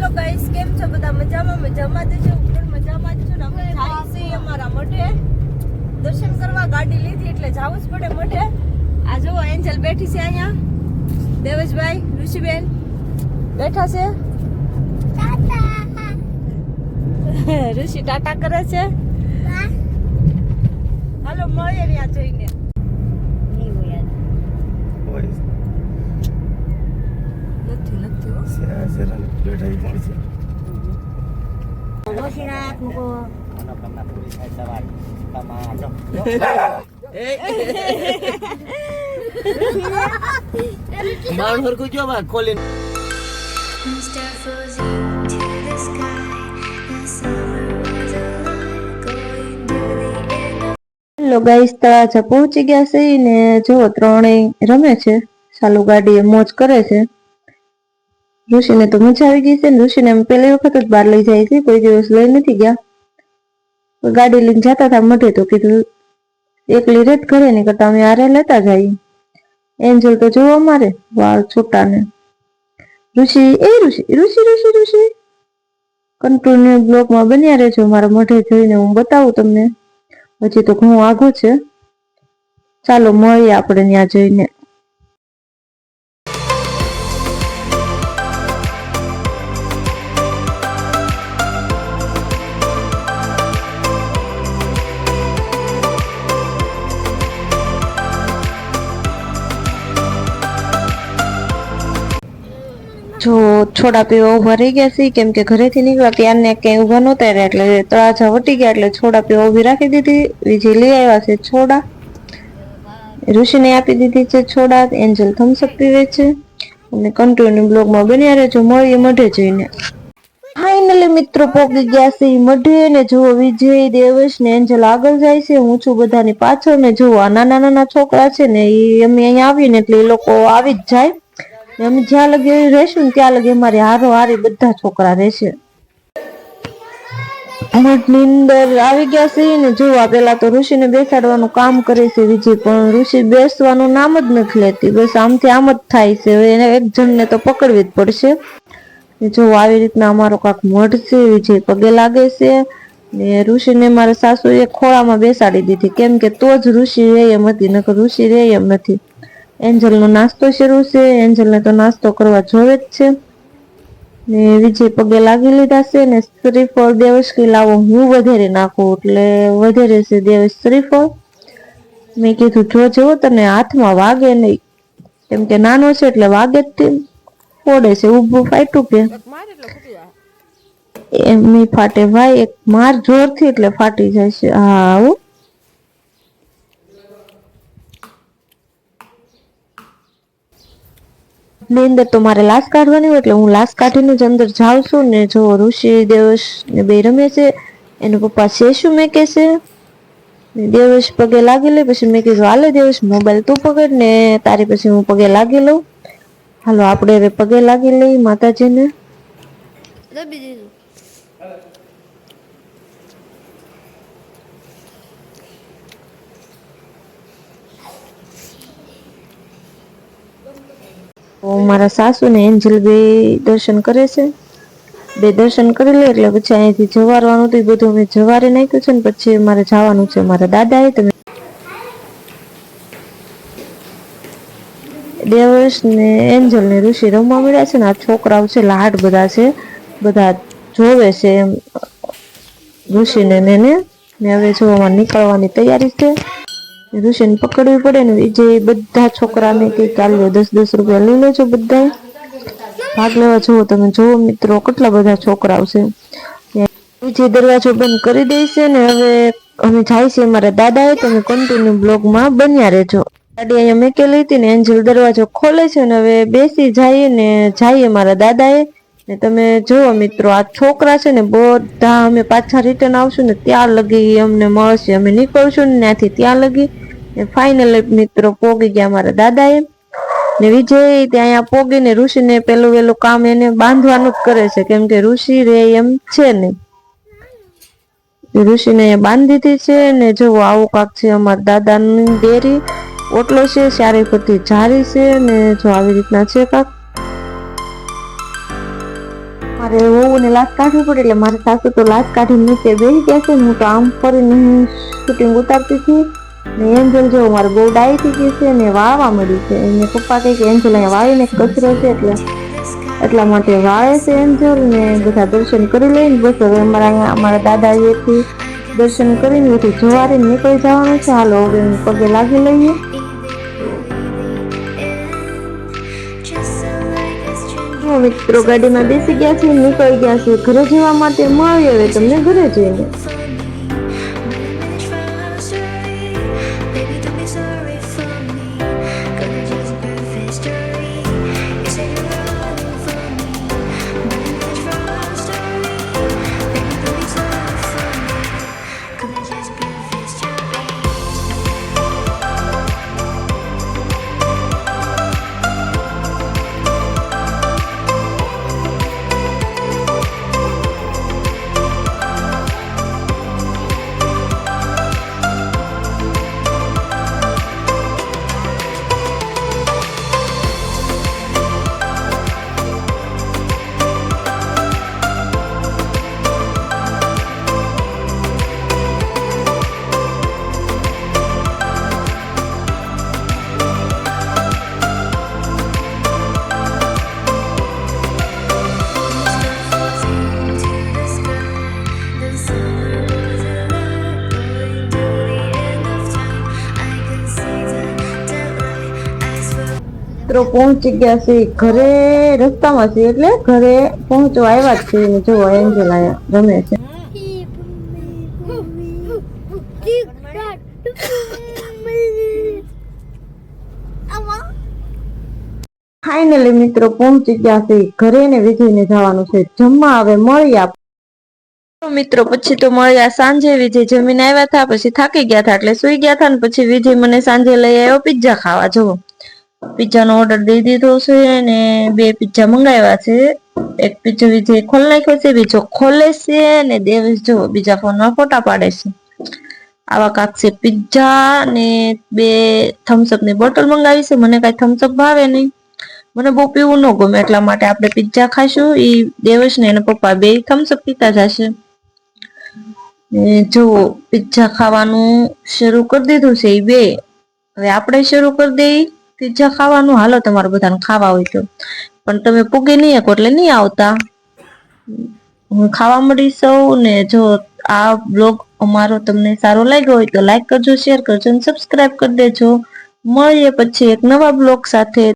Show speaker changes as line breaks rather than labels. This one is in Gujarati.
હેલો ગાઈસ કેમ છો બધા? મજામાં મજામાં જ છો. હું પણ મજામાં જ છું ને અમે જાય છે અમારા મઠે. દર્શન કરવા ગાડી લીધી એટલે જવું જ પડે મઠે. આ જુઓ એન્જલ બેઠી છે અહીંયા. દેવેશભાઈ ઋષિબેન બેઠા છે. ઋષિ ટાટા કરે છે. હાલો મળીએ ત્યાં જોઈને.
હોય
નથી નથી
બેઠા મળશે માણ હરખું જો
પહોંચી ગયા છે ને જો ત્રણેય રમે છે ચાલુ ગાડીએ મોજ કરે છે ઋષિને તો મજા આવી ગઈ છે. ને ઋષિને અમે પહેલી વખત જ બહાર લઈ જાય છે. કોઈ દિવસ લઈ નથી ગયા. ગાડી લઈને જતા હતા. મઢે તો કીધું, એકલી રેત ઘરે, નહીં કરતા અમે આરે લેતા જઈએ એન્જલ તો જોવો અમારે, વાળ છૂટાને. ઋષિ, એ ઋષિ ઋષિ ઋષિ ઋષિ. કન્ટિન્યુ બ્લોકમાં બન્યા રહેજો. મારા મઢે જોઈને હું બતાવું તમને. હજી તો ઘણું આઘું છે. ચાલો મળીએ આપણે ત્યાં જઈને. છોડા પીવા ઊભા રહી ગયા છે. કેમ કે ઘરેથી નીકળ્યા ત્યારને ક્યાંય ઊભા નહોતા રહ્યા એટલે તળાજા વટી ગયા એટલે છોડા પીવા ઊભી રાખી દીધી. બીજી લઈ આવ્યા છે છોડા. ઋષિને આપી દીધી છે છોડા. એન્જલ થમ્સઅપ પીવે છે. અને કન્ટિન્યુ બ્લોગમાં બન્યા રહેજો. મળીએ મઢે જઈને. ફાઇનલી મિત્રો પોકી ગયા છે મઢે ને જુઓ વિજય, દેવેશ ને એન્જલ આગળ જાય છે. હું છું બધાની પાછળ ને જુઓ નાના નાના છોકરા છે ને એ અમે અહીંયા આવીને એટલે એ લોકો આવી જ જાય. અમે જ્યાં લગી રહેશું ને ત્યાં લગી મારે હારો હારી બધા છોકરા રહેશે. મઠની અંદર આવી ગયા છે ને જોવા પેલા તો ઋષિને બેસાડવાનું કામ કરે છે વિજય, પણ ઋષિ બેસવાનું નામ જ નથી લેતી. બસ આમથી આમ જ થાય છે. એને એક જણને તો પકડવી જ પડશે. જો આવી રીતના અમારો કાંક મઢ છે, વિજય પગે લાગે છે. ને ઋષિને મારા સાસુએ ખોળામાં બેસાડી દીધી. કેમ કે તો જ ઋષિ રે એમ હતી, નકર ઋષિ રહે એમ નથી. એન્જલનો નાસ્તો શરૂ છે. એન્જલને તો નાસ્તો કરવા જોવે જ છે. ને વિજય પગે લાગી લીધા છે ને શ્રીફળ દેવશ્રી લાવો હું વધારે નાખું એટલે વધારે છે દેવશ શ્રીફળ. મેં કીધું જો જેવો તને હાથમાં વાગે નહીં. કેમ કે નાનો છે એટલે વાગે જ ફોડે છે ઊભું ફાટ્યું કે. એમ ફાટે ભાઈ એક માર જોરથી એટલે ફાટી જાય છે. હા હો. ની અંદર તો મારે લાશ કાઢવાની હોય એટલે હું લાશ કાઢીને જ અંદર જાઉં છું ને જો ઋષિ દેવશ ને બે રમે છે, એનો પપ્પા શેષુ મેકે છે. ને દેવશ પગે લાગી લે, પછી મેં કીધું, હાલે દેવશ, મોબાઈલ તું પકડ ને તારી પછી હું પગે લાગી લઉં. હાલો, આપણે હવે પગે લાગી લઈ માતાજીને. મારા સાસુ ને એન્જલ બે દર્શન કરે છે. બે દર્શન કરી લે એટલે પછી અહીંથી જવારવાનું હતું, એ બધું અમે જવારે નાખ્યું છે ને પછી મારે જવાનું છે મારા દાદાએ તમે દેવર્ષ ને એન્જલ ને ઋષિ રમવા મળ્યા છે ને, આ છોકરાઓ છે, લાડ બધા છે, બધા જોવે છે એમ ઋષિને ને ને હવે જોવામાં નીકળવાની તૈયારી છે. ઋષિને પકડવી પડે ને વિજય બધા છોકરા મેં કંઈક ચાલો દસ દસ રૂપિયા લઈ લેજો બધા ભાગ લેવા જુઓ તમે, જુઓ મિત્રો કેટલા બધા છોકરાઓ છે. જે દરવાજો બંધ કરી દેશે ને હવે અમે જાય છે મારા દાદાએ તમે કન્ટિન્યુ બ્લોગમાં બન્યા રહેજો. દાદી અહીંયા મેકેલી હતી ને, એન્જલ દરવાજો ખોલે છે ને હવે બેસી જઈએ ને જઈએ મારા દાદાએ. ને તમે જુઓ મિત્રો, આ છોકરા છે ને બધા અમે પાછા રિટર્ન આવશું ને ત્યાં લગી અમને મળશે, અમે નીકળશું ને ત્યાંથી ત્યાં લગી. ને ફાઇનલ મિત્રો પોગી ગયા મારા દાદાએ. ને વિજય ત્યાં અહીંયા પોગીને ઋષિને પેલું વેલું કામ એને બાંધવાનું જ કરે છે. કેમ કે ઋષિ રે એમ છે નહીં ઋષિને બાંધી દીધી છે ને જો આવું કાક છે અમારા દાદાની ડેરી. ઓટલો છે ચારે પરથી જારી છે ને જો આવી રીતના છે કાક. મારે વહુને લાત કાઢવી પડે એટલે મારી સાસુ તો લાત કાઢીને નીચે બેસી ગયા છે. હું તો આમ ફરીને શૂટિંગ ઉતારતી હતી. ને એન્જલ જો મારે બહુ ડાઈ ગઈ છે ને વાળવા મળી છે. એને પપ્પા કહે કે એન્જલ અહીંયા વાળીને કચરો છે એટલે, એટલા માટે વાળે છે એન્જલ ને બધા દર્શન કરી લઈને બસ હવે અમારા અહીંયા અમારા દાદાજીથી દર્શન કરીને બધું જોવારે નીકળી જવાનું છે. હાલો હવે પગે લાગી લઈએ મિત્રો, ગાડીમાં બેસી ગયા છે નીકળી ગયા છે ઘરે જવા માટે મળીએ હવે તમને ઘરે જઈને. મિત્રો પહોંચી ગયા છે ઘરે, રસ્તામાં છે એટલે ઘરે પહોંચવા આવ્યા જ છે ને જો એન્જલ રમે છે. ફાઇનલી મિત્રો પહોંચી ગયા છે ઘરે ને વિજયને જવાનું છે. જમવા હવે મળ્યા મિત્રો પછી તો મળ્યા સાંજે વિજય જમીને આવ્યા હતા પછી થાકી ગયા હતા એટલે સુઈ ગયા હતા ને પછી વિજય મને સાંજે લઈ આવ્યો પિઝા ખાવા, જુઓ. પિઝા નો ઓર્ડર દઈ દીધો છે ને બે પિઝા મંગાવ્યા છે. એક પિઝો વિજય ખોલ નાખ્યો છે, બીજો ખોલે છે અને દેવેશ જો બીજા ફોનમાં ફોટા પાડે છે. આવા કાક છે પિઝા ને બે થમ્સઅપની બોટલ મંગાવી છે. મને કઈ થમ્સઅપ ભાવે નહીં. મને બહુ પીવું ન ગમે એટલા માટે આપણે પિઝા ખાશું એ દેવેશ ને એના પપ્પા બે થમ્સઅપ પીતા જશે. જો પિઝા ખાવાનું શરૂ કરી દીધું છે એ બે. હવે આપણે શરૂ કરી દઈ પિઝા ખાવાનું હાલો તમારે બધાને ખાવા હોય તો. પણ તમે પૂગી નહીં શકો એટલે નહીં આવતા. હું ખાવા મળી સૌ ને જો આ બ્લોગ અમારો તમને સારો લાગ્યો હોય તો લાઈક કરજો શેર કરજો અને સબસ્ક્રાઈબ કરી દેજો. મળીએ પછી એક નવા બ્લોગ સાથે.